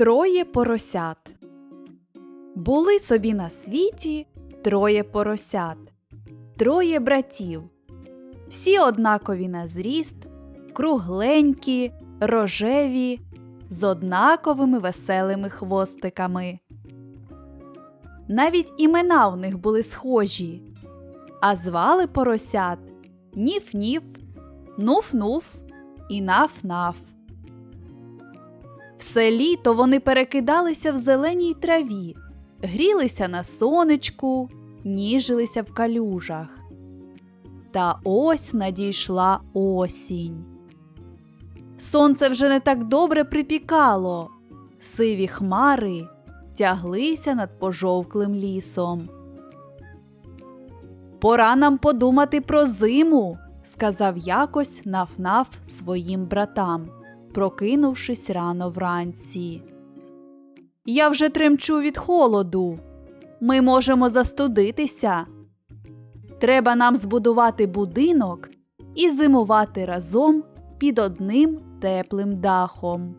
Троє поросят. Були собі на світі троє поросят, троє братів. Всі однакові на зріст, кругленькі, рожеві, з однаковими веселими хвостиками. Навіть імена в них були схожі, а звали поросят Ніф-Ніф, Нуф-Нуф і Наф-Наф. Все літо вони перекидалися в зеленій траві, грілися на сонечку, ніжилися в калюжах. Та ось надійшла осінь. Сонце вже не так добре припікало, сиві хмари тяглися над пожовклим лісом. Пора нам подумати про зиму, сказав якось наф-наф своїм братам, прокинувшись рано вранці. Я вже тремчу від холоду. Ми можемо застудитися. Треба нам збудувати будинок і зимувати разом під одним теплим дахом.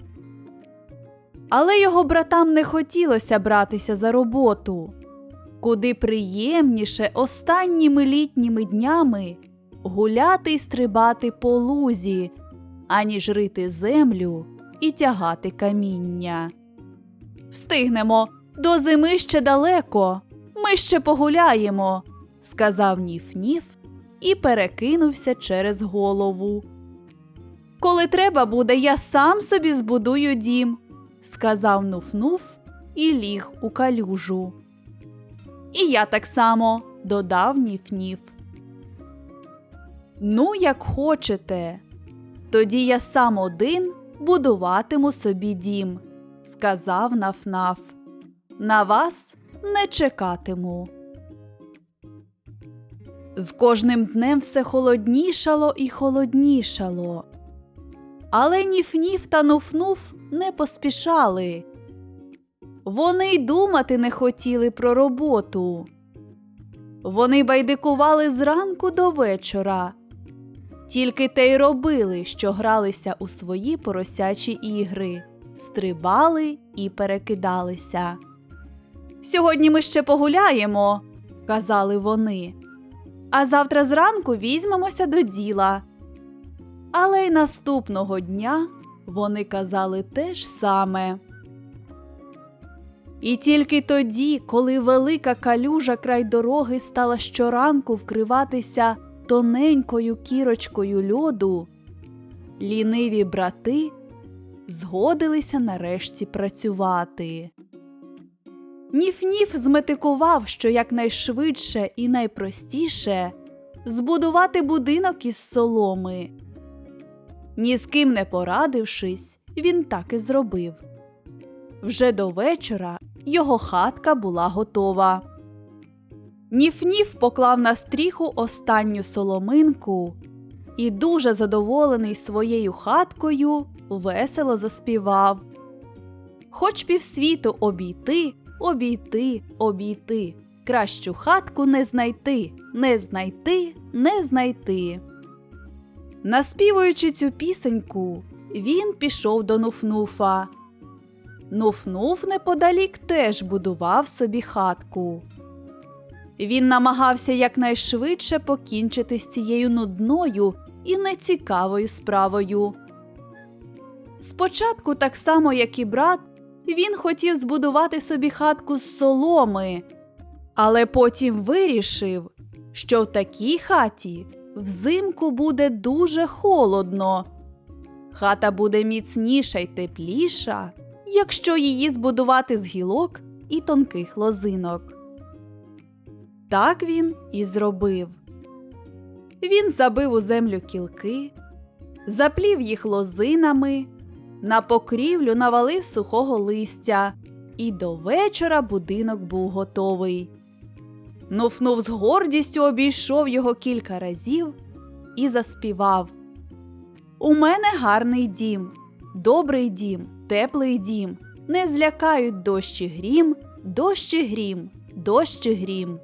Але його братам не хотілося братися за роботу. Куди приємніше останніми літніми днями гуляти й стрибати по лузі, аніж рити землю і тягати каміння. Встигнемо, до зими ще далеко. Ми ще погуляємо, сказав Ніф-Ніф і перекинувся через голову. Коли треба буде, я сам собі збудую дім, сказав Нуф-Нуф і ліг у калюжу. І я так само, додав Ніф-Ніф. Ну, як хочете. Тоді я сам один будуватиму собі дім, сказав Наф-Наф. На вас не чекатиму. З кожним днем все холоднішало і холоднішало. Але Ніф-Ніф та Нуф-Нуф не поспішали. Вони й думати не хотіли про роботу. Вони байдикували зранку до вечора. Тільки те й робили, що гралися у свої поросячі ігри, стрибали і перекидалися. Сьогодні ми ще погуляємо, казали вони. А завтра зранку візьмемося до діла. Але й наступного дня вони казали те ж саме. І тільки тоді, коли велика калюжа край дороги стала щоранку вкриватися тоненькою кірочкою льоду, ліниві брати згодилися нарешті працювати. Ніф-ніф зметикував, що якнайшвидше і найпростіше збудувати будинок із соломи. Ні з ким не порадившись, він так і зробив. Вже до вечора його хатка була готова. Ніф-ніф поклав на стріху останню соломинку і, дуже задоволений своєю хаткою, весело заспівав. Хоч півсвіту обійти, обійти, обійти. Кращу хатку не знайти, не знайти, не знайти. Наспівуючи цю пісеньку, він пішов до Нуфнуфа. Нуфнуф неподалік теж будував собі хатку. Він намагався якнайшвидше покінчити з цією нудною і нецікавою справою. Спочатку, так само як і брат, він хотів збудувати собі хатку з соломи, але потім вирішив, що в такій хаті взимку буде дуже холодно. Хата буде міцніша й тепліша, якщо її збудувати з гілок і тонких лозинок. Так він і зробив. Він забив у землю кілки, заплів їх лозинами, на покрівлю навалив сухого листя, і до вечора будинок був готовий. Нуфнув з гордістю обійшов його кілька разів і заспівав. У мене гарний дім, добрий дім, теплий дім. Не злякають дощі грім, дощі грім, дощі грім.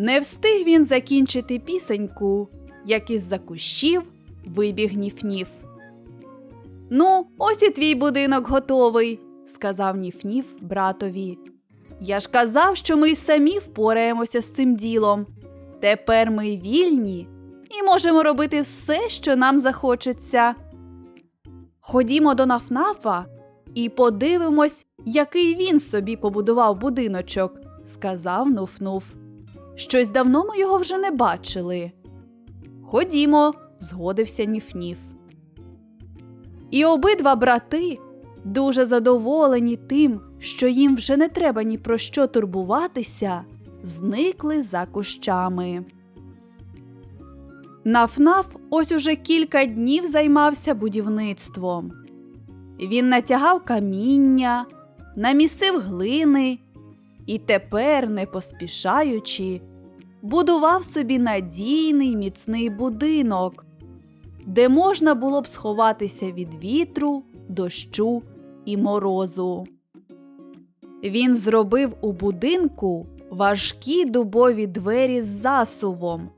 Не встиг він закінчити пісеньку, як із за кущів вибіг ніф-ніф. Ну, ось і твій будинок готовий, сказав Ніф-Ніф братові. Я ж казав, що ми й самі впораємося з цим ділом. Тепер ми вільні і можемо робити все, що нам захочеться. Ходімо до Нафнафа і подивимось, який він собі побудував будиночок, сказав Нуф-Нуф. Щось давно ми його вже не бачили. Ходімо, згодився Ніф-Ніф. І обидва брати, дуже задоволені тим, що їм вже не треба ні про що турбуватися, зникли за кущами. Нафнаф ось уже кілька днів займався будівництвом. Він натягав каміння, намісив глини і тепер, не поспішаючи, будував собі надійний міцний будинок, де можна було б сховатися від вітру, дощу і морозу. Він зробив у будинку важкі дубові двері з засувом,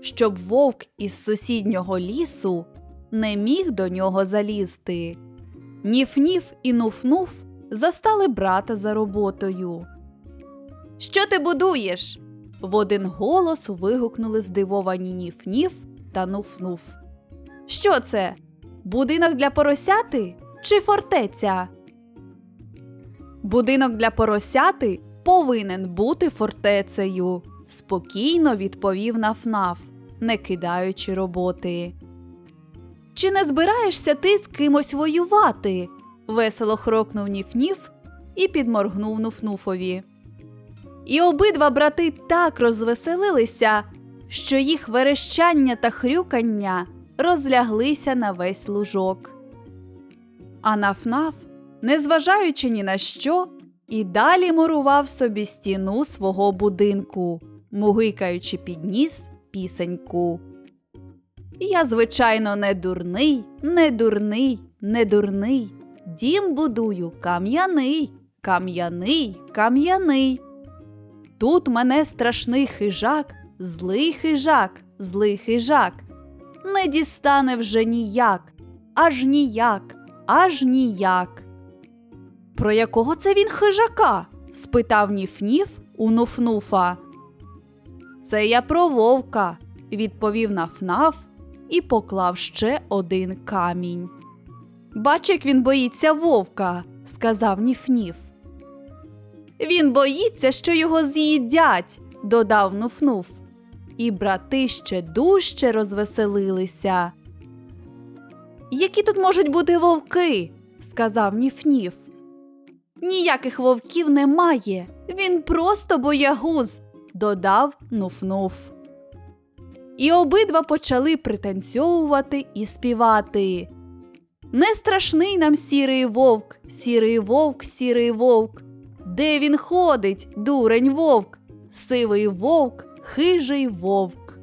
щоб вовк із сусіднього лісу не міг до нього залізти. Ніф-ніф і нуф-нуф застали брата за роботою. Що ти будуєш? в один голос вигукнули здивовані Ніф-Ніф та Нуф-Нуф. Що це? Будинок для поросяти чи фортеця? Будинок для поросяти повинен бути фортецею, спокійно відповів Нафнаф, не кидаючи роботи. Чи не збираєшся ти з кимось воювати? весело хрокнув Ніф-Ніф і підморгнув Нуфнуфові. І обидва брати так розвеселилися, що їх верещання та хрюкання розляглися на весь лужок. А Нафнаф, незважаючи ні на що, і далі мурував собі стіну свого будинку, мугикаючи під ніс пісеньку. Я, звичайно, не дурний, не дурний, не дурний. Дім будую кам'яний, кам'яний, кам'яний. Тут мене страшний хижак, злий хижак, злий хижак. Не дістане вже ніяк, аж ніяк, аж ніяк. Про якого це він хижака? спитав Ніф-Ніф у Нуфнуфа. Це я про вовка, відповів Нафнаф і поклав ще один камінь. Бач, як він боїться вовка, сказав Ніф-Ніф. Він боїться, що його з'їдять, додав Нуфнуф. І брати ще дужче розвеселилися. Які тут можуть бути вовки? сказав Ніф-Ніф. Ніяких вовків немає. Він просто боягуз, додав Нуф-Нуф. І обидва почали пританцьовувати і співати. Не страшний нам сірий вовк, сірий вовк, сірий вовк. Де він ходить, дурень вовк, сивий вовк, хижий вовк.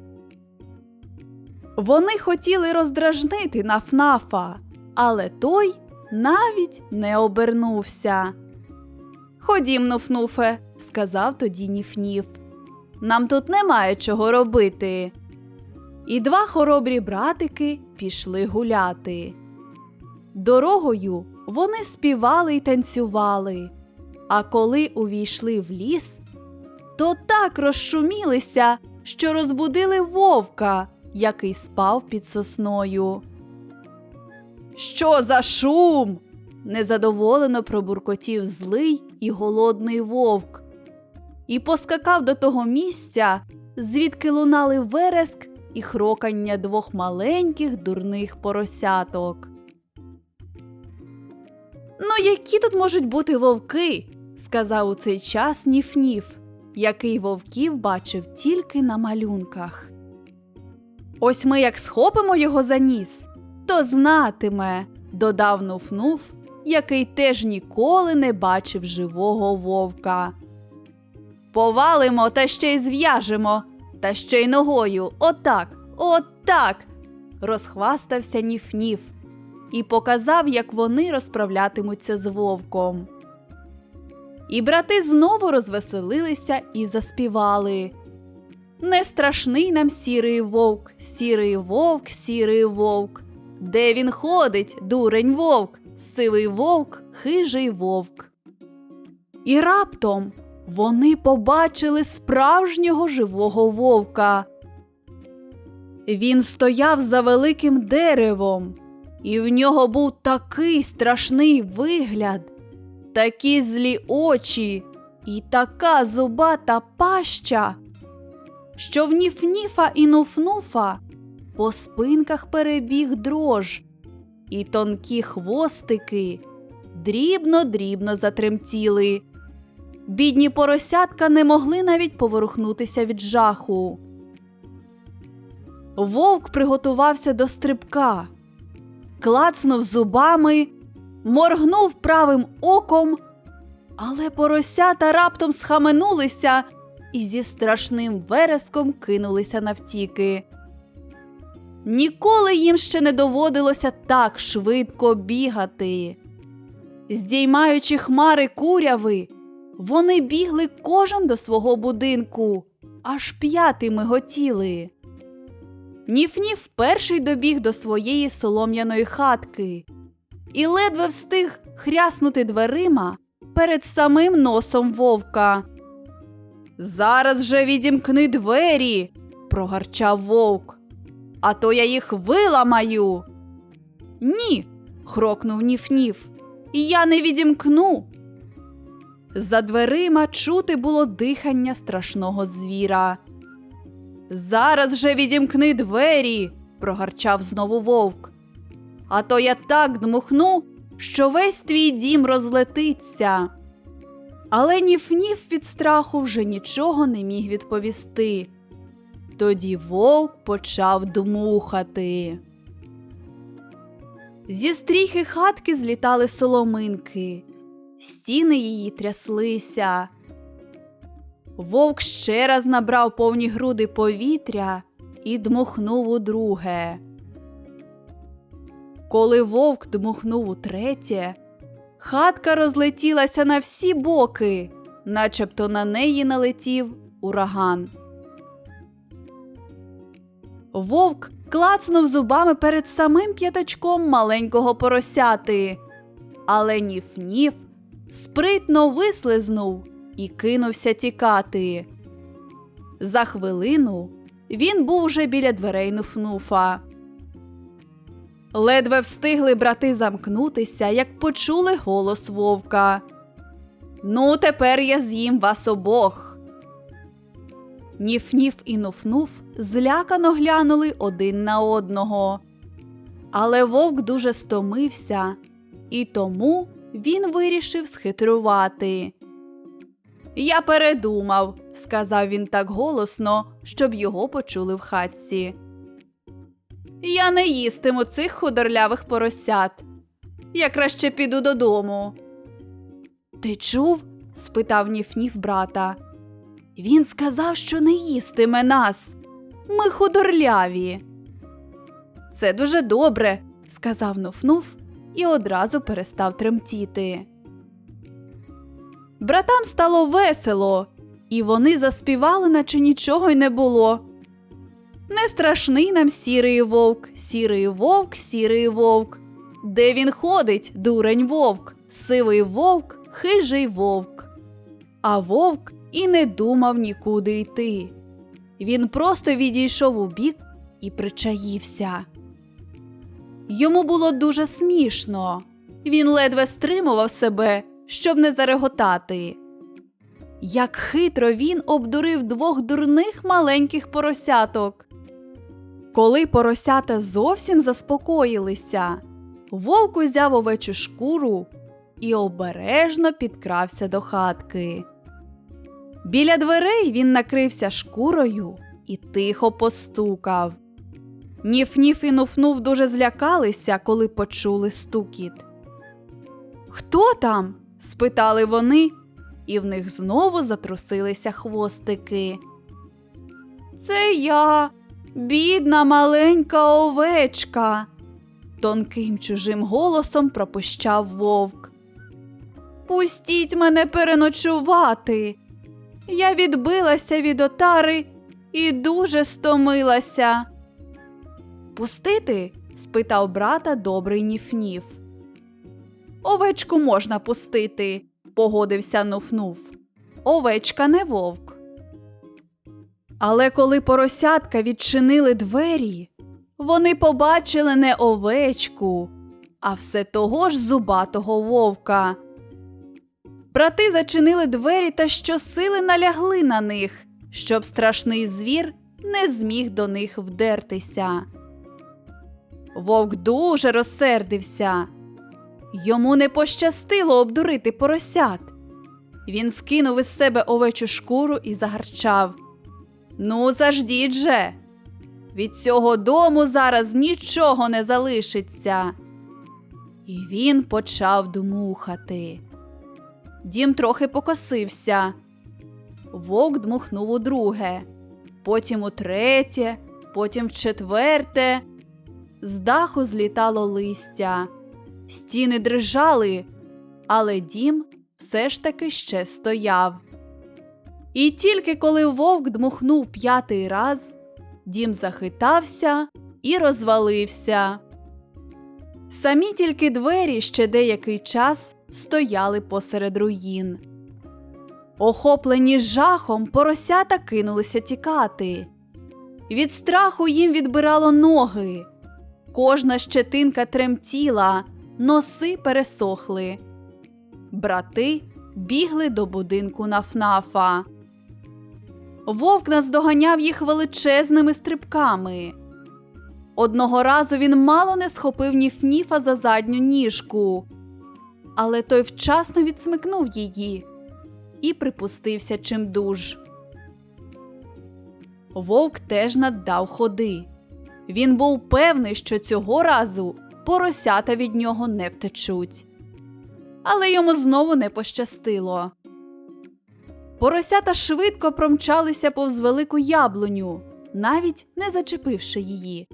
Вони хотіли роздражнити Нафнафа, але той навіть не обернувся. Ходім, Нуфнуфе, сказав тоді Ніф-Ніф. Нам тут немає чого робити. І два хоробрі братики пішли гуляти. Дорогою вони співали й танцювали, а коли увійшли в ліс, то так розшумілися, що розбудили вовка, який спав під сосною. Що за шум? незадоволено пробуркотів злий і голодний вовк. І поскакав до того місця, звідки лунали вереск і хрокання двох маленьких дурних поросяток. Ну, які тут можуть бути вовки? Сказав у цей час Ніф-Ніф, який вовків бачив тільки на малюнках. Ось ми як схопимо його за ніс, то знатиме, додав Нуф-Нуф, який теж ніколи не бачив живого вовка. Повалимо та ще й зв'яжемо, та ще й ногою. Отак, отак. розхвастався Ніф-Ніф і показав, як вони розправлятимуться з вовком. І брати знову розвеселилися і заспівали. Не страшний нам сірий вовк, сірий вовк, сірий вовк. Де він ходить, дурень вовк, сивий вовк, хижий вовк. І раптом вони побачили справжнього живого вовка. Він стояв за великим деревом, і в нього був такий страшний вигляд, такі злі очі і така зубата паща, що в Ніф-Ніфа і Нуф-Нуфа по спинках перебіг дрож, і тонкі хвостики дрібно-дрібно затремтіли. Бідні поросятка не могли навіть поворухнутися від жаху. Вовк приготувався до стрибка, клацнув зубами, моргнув правим оком, але поросята раптом схаменулися і зі страшним вереском кинулися навтіки. Ніколи їм ще не доводилося так швидко бігати. Здіймаючи хмари куряви, вони бігли кожен до свого будинку, аж п'яти миготіли. Ніф-Ніф добіг до своєї солом'яної хатки і ледве встиг хряснути дверима перед самим носом вовка. Зараз же відімкни двері, прогарчав вовк. А то я їх виламаю. Ні, хрокнув Ніф-Ніф. Я не відімкну. За дверима чути було дихання страшного звіра. Зараз же відімкни двері, прогарчав знову вовк. А то я так дмухну, що весь твій дім розлетиться. Але Ніф-Ніф від страху вже нічого не міг відповісти. Тоді вовк почав дмухати. Зі стріхи хатки злітали соломинки, стіни її тряслися. Вовк ще раз набрав повні груди повітря і дмухнув удруге. Коли вовк дмухнув утретє, хатка розлетілася на всі боки, начебто на неї налетів ураган. Вовк клацнув зубами перед самим п'ятачком маленького поросяти, але Ніф-Ніф спритно вислизнув і кинувся тікати. За хвилину він був уже біля дверей Нуфнуфа. Ледве встигли брати замкнутися, як почули голос вовка. Ну, тепер я з'їм вас обох. Ніф-ніф і нуф-нуф злякано глянули один на одного. Але вовк дуже стомився, і тому він вирішив схитрувати. Я передумав, сказав він так голосно, щоб його почули в хатці. Я не їстиму цих худорлявих поросят. Я краще піду додому. Ти чув? спитав Ніф-Ніф брата. Він сказав, що не їстиме нас. Ми худорляві. Це дуже добре, сказав Нуф-Нуф і одразу перестав тремтіти. Братам стало весело, і вони заспівали, наче нічого й не було. Не страшний нам сірий вовк, сірий вовк, сірий вовк. Де він ходить, дурень вовк, сивий вовк, хижий вовк. А вовк і не думав нікуди йти. Він просто відійшов у бік і причаївся. Йому було дуже смішно. Він ледве стримував себе, щоб не зареготати. Як хитро він обдурив двох дурних маленьких поросяток. Коли поросята зовсім заспокоїлися, вовк узяв овечу шкуру і обережно підкрався до хатки. Біля дверей він накрився шкурою і тихо постукав. Ніф-ніф і нуфнув дуже злякалися, коли почули стукіт. Хто там? спитали вони, і в них знову затрусилися хвостики. Це я, бідна маленька овечка, тонким чужим голосом пропищав вовк. Пустіть мене переночувати. Я відбилася від отари і дуже стомилася. Пустити? спитав брата добрий Ніф-Ніф. Овечку можна пустити, погодився Нуф-Нуф. Овечка не вовк. Але коли поросятка відчинили двері, вони побачили не овечку, а все того ж зубатого вовка. Брати зачинили двері та щосили налягли на них, щоб страшний звір не зміг до них вдертися. Вовк дуже розсердився. Йому не пощастило обдурити поросят. Він скинув із себе овечу шкуру і загарчав. Ну, заждіть же. Від цього дому зараз нічого не залишиться. І він почав дмухати. Дім трохи покосився. Вовк дмухнув у друге, потім у третє, потім в четверте. З даху злітало листя, стіни дрижали, але дім все ж таки ще стояв. І тільки коли вовк дмухнув п'ятий раз, дім захитався і розвалився. Самі тільки двері ще деякий час стояли посеред руїн. Охоплені жахом, поросята кинулися тікати. Від страху їм відбирало ноги. Кожна щетинка тремтіла, носи пересохли. Брати бігли до будинку нафнафа. Вовк наздоганяв їх величезними стрибками. Одного разу він мало не схопив Ніф-Ніфа за задню ніжку, але той вчасно відсмикнув її і припустився чимдуж. Вовк теж наддав ходи. Він був певний, що цього разу поросята від нього не втечуть. Але йому знову не пощастило. Поросята швидко промчалися повз велику яблуню, навіть не зачепивши її.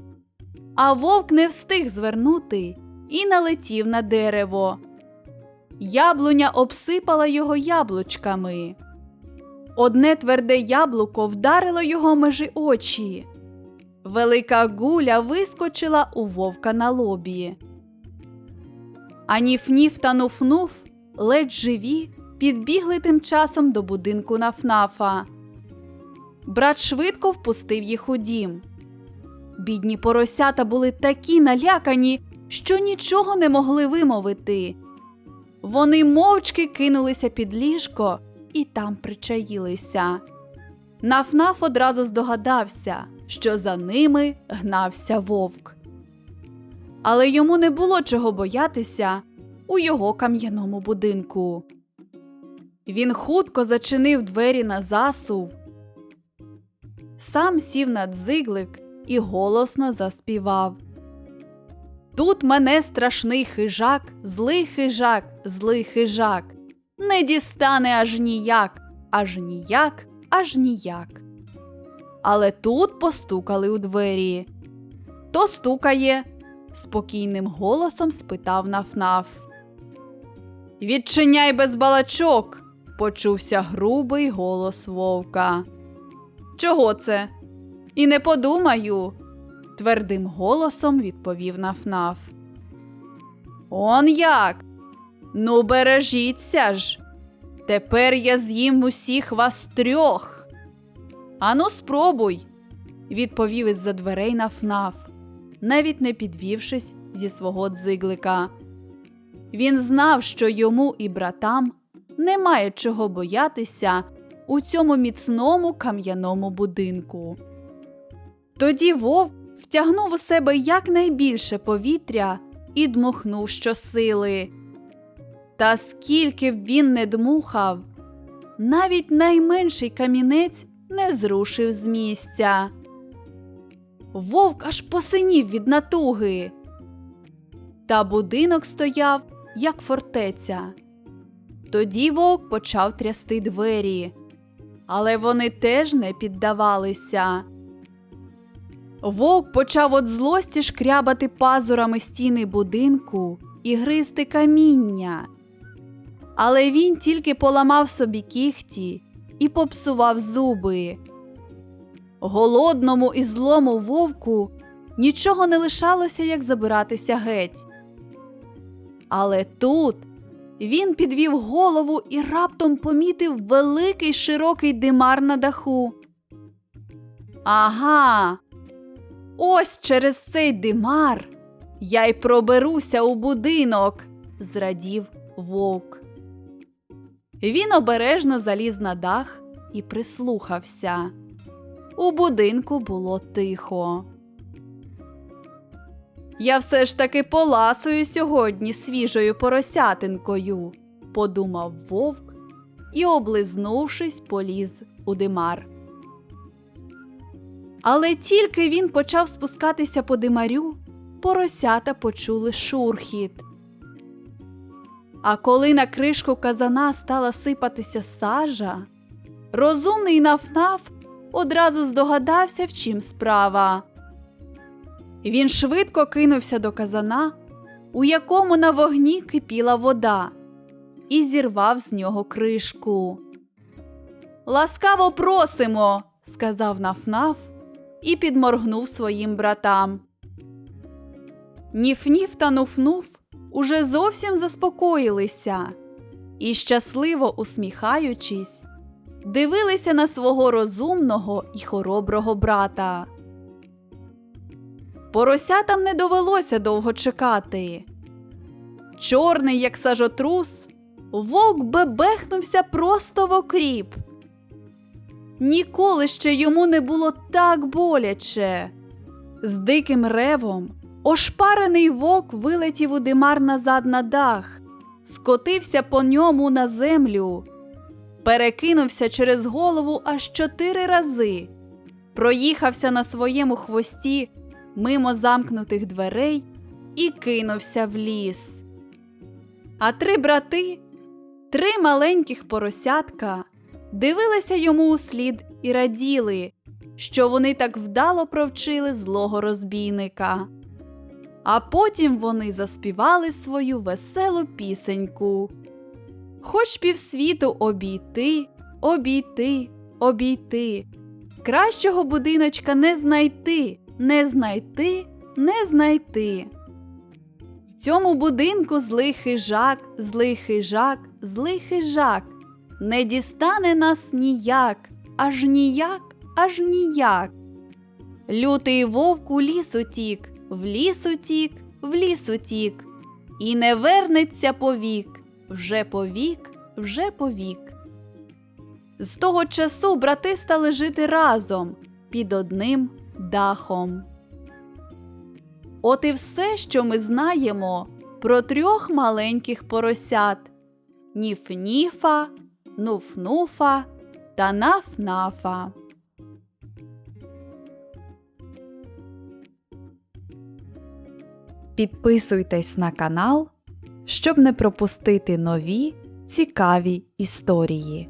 А вовк не встиг звернути і налетів на дерево. Яблуня обсипала його яблучками. Одне тверде яблуко вдарило його межі очі. Велика гуля вискочила у вовка на лобі. А Ніф-Ніф та Нуф-Нуф, ледь живі, підбігли тим часом до будинку Нафнафа. Брат швидко впустив їх у дім. Бідні поросята були такі налякані, що нічого не могли вимовити. Вони мовчки кинулися під ліжко і там причаїлися. Нафнаф одразу здогадався, що за ними гнався вовк. Але йому не було чого боятися у його кам'яному будинку. Він хутко зачинив двері на засув, сам сів на дзиглик і голосно заспівав. Тут мене страшний хижак, злий хижак, злий хижак, не дістане аж ніяк, аж ніяк, аж ніяк. Але тут постукали у двері. То стукає? спокійним голосом спитав Нафнаф. Відчиняй без балачок, почувся грубий голос вовка. Чого це? І не подумаю, твердим голосом відповів Нафнаф. Он як? Ну, бережіться ж. Тепер я з'їм усіх вас трьох. Ану, спробуй, відповів із за дверей Нафнаф, навіть не підвівшись зі свого дзиглика. Він знав, що йому і братам немає чого боятися у цьому міцному кам'яному будинку. Тоді вовк втягнув у себе якнайбільше повітря і дмухнув щосили. Та скільки б він не дмухав, навіть найменший камінець не зрушив з місця. Вовк аж посинів від натуги. Та будинок стояв, як фортеця. Тоді вовк почав трясти двері, але вони теж не піддавалися. Вовк почав від злості шкрябати пазурами стіни будинку і гризти каміння. Але він тільки поламав собі кіхті і попсував зуби. Голодному і злому вовку нічого не лишалося, як забиратися геть. Але тут він підвів голову і раптом помітив великий широкий димар на даху. Ага, ось через цей димар я й проберуся у будинок, зрадів вовк. Він обережно заліз на дах і прислухався. У будинку було тихо. Я все ж таки поласую сьогодні свіжою поросятинкою, подумав вовк і, облизнувшись, поліз у димар. Але тільки він почав спускатися по димарю, поросята почули шурхіт. А коли на кришку казана стала сипатися сажа, розумний нафнаф одразу здогадався, в чим справа. Він швидко кинувся до казана, у якому на вогні кипіла вода, і зірвав з нього кришку. Ласкаво просимо, сказав нафнаф і підморгнув своїм братам. Ніф-ніф та нуф-нуф уже зовсім заспокоїлися і, щасливо усміхаючись, дивилися на свого розумного і хороброго брата. Поросятам не довелося довго чекати. Чорний, як сажотрус, вовк бебехнувся просто в окріп. Ніколи ще йому не було так боляче. З диким ревом ошпарений вовк вилетів у димар назад на дах, скотився по ньому на землю, перекинувся через голову аж чотири рази, проїхався на своєму хвості мимо замкнутих дверей і кинувся в ліс. А три брати, три маленьких поросятка, дивилися йому у слід і раділи, що вони так вдало провчили злого розбійника. А потім вони заспівали свою веселу пісеньку. Хоч півсвіту обійти, обійти, обійти. Кращого будиночка не знайти, не знайти, не знайти. В цьому будинку злий хижак, злий хижак, злий хижак. Не дістане нас ніяк, аж ніяк, аж ніяк. Лютий вовк у ліс утік, в ліс утік, в ліс утік, і не вернеться повік, вже повік, вже повік. З того часу брати стали жити разом під одним дахом. От і все, що ми знаємо про трьох маленьких поросят Ніф-ніфа, Нуф-нуфа та Наф-нафа. Підписуйтесь на канал, щоб не пропустити нові цікаві історії.